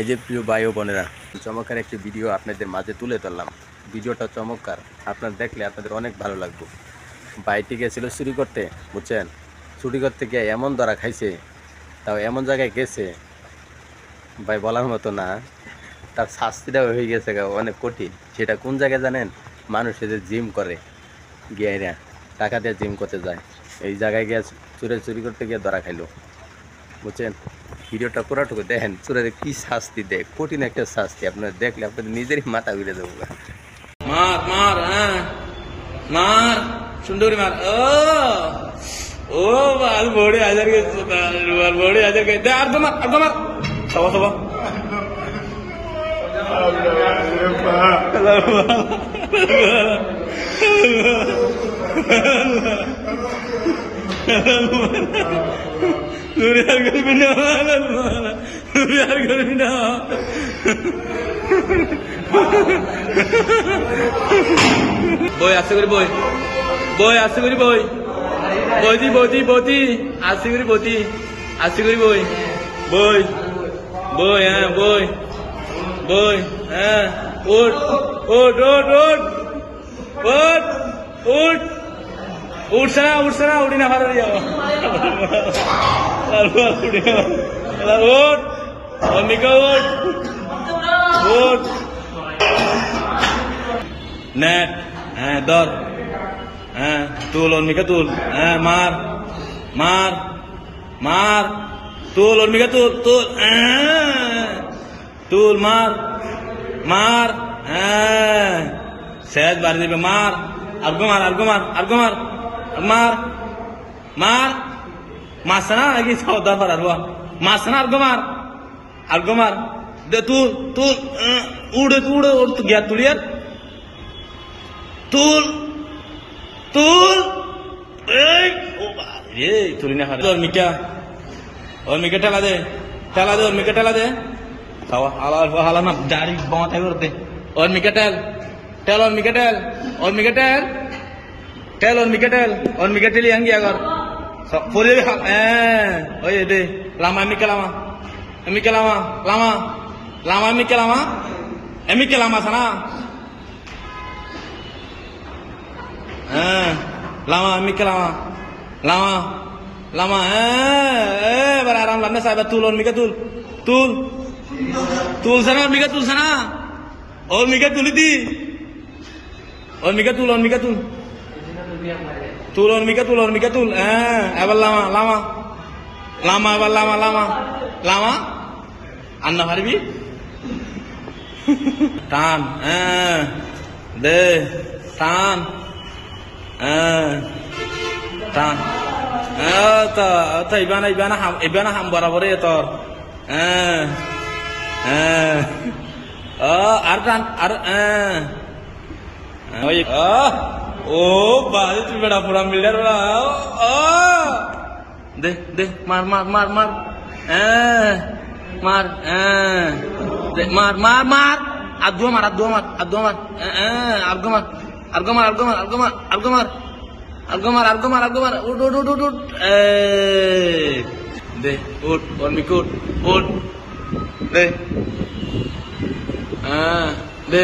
এই যে প্রিয় ভাই ও বোনেরা, চমৎকার একটি ভিডিও আপনাদের মাঝে তুলে ধরলাম। ভিডিওটা চমৎকার, আপনার দেখলে আপনাদের অনেক ভালো লাগবে। বাইটি গেছিল চুরি করতে, বুঝছেন? চুরি করতে গিয়ে এমন ধরা খাইছে, তাও এমন জায়গায় গেছে। ভাই বলার মতো না, তার শাস্তিটা হয়ে গেছে অনেক কঠিন। সেটা কোন জায়গায় জানেন? মানুষ যে জিম করে, গিয়ে টাকা দিয়ে জিম করতে যায়। এই জায়গায় গিয়ে চুরে চুরি করতে গিয়ে ধরা খাইলো, বুঝছেন? ভিডিওটা পুরাটুকু দেখেন চুরের কি শাস্তি দেয় কঠিন একটা শাস্তি আপনারা দেখলে আপনাদের নিজেরই মাথা ঘুরে দেবো গা। মার মার হ্যাঁ মার সুন্দরী মার ও ও বাল বড়ি হাজার কে বাল বড়ি হাজার কে দে আর তোমার আর তোমার সবা সবা নুরি আর করবি না বই আশা করি বই বই আশা করি বই বইতি বইতি বইতি আশা করি বইতি আশা করি বই বই বই হ্যাঁ বই বই হ্যাঁ উঠ উঠ উঠ উঠ উঠ উঠ উঠছে না উঠছে না উঠি না ভালো যাব Lalu dia, lalu, lalu Good. Net, eh, dor, eh, tulon mika tul, eh, mar, mar, mar, tulon mika tul, tul, eh, tul mar, mar, eh, sehat baru dia mar, argo mar, argo mar, argo mar, mar, mar, mar মাস না নাকি সাবধান পার আরগো মাস না আরগো মার আরগো মার দে তুল আহ, উড়ে উড়ে উড় গিয়া তুলিয়ার তুল তুল তুলি না হারে ওর মিকা ওর মিকা ঠেলা দে ঠেলা দে ওর মিকা ঠেলা দে। খাওয়া হালা হালা না দাড়ি বাঁধা থাকবে ওর ওর মিকা ঠেল ঠেল ওর মিকা ঠেল ওর ওর ওর আগর So, Fourier ya? eh, oye deh. Lama mi kelama, eh, mi kelama, lama, lama. Mi kelama, mi kelama eh, sana, eh, lama mi kelama, lama, lama. Eh, eh berarang lama saya betul on ketul, tul, tul. Tul sana mi tul sana, on mi tul itu, on mi tul on mi tul tulon mika tulon mika tul. Eh, ah, abal lama lama. Lama abal lama lama. Lama? Anna bi Tan. Eh. De. Tan. Eh. Tan. Eh, ta ta ibana ibana ham ibana ham barabar ya tor. Eh. Eh. Oh, artan ar eh. Oh, ओ बाद भी बड़ा पूरा मिल रहा बड़ा ओ, दे दे मार मार मार मार मार दे मार मार मार अब दो मार अब दो मार अब दो मार अब गो मार अब गो मार अब गो मार अब गो मार अब गो मार अब गो मार अब गो मार अब गो मार उठ उठ उठ उठ उठ दे उठ और मिक उठ उठ दे आ, दे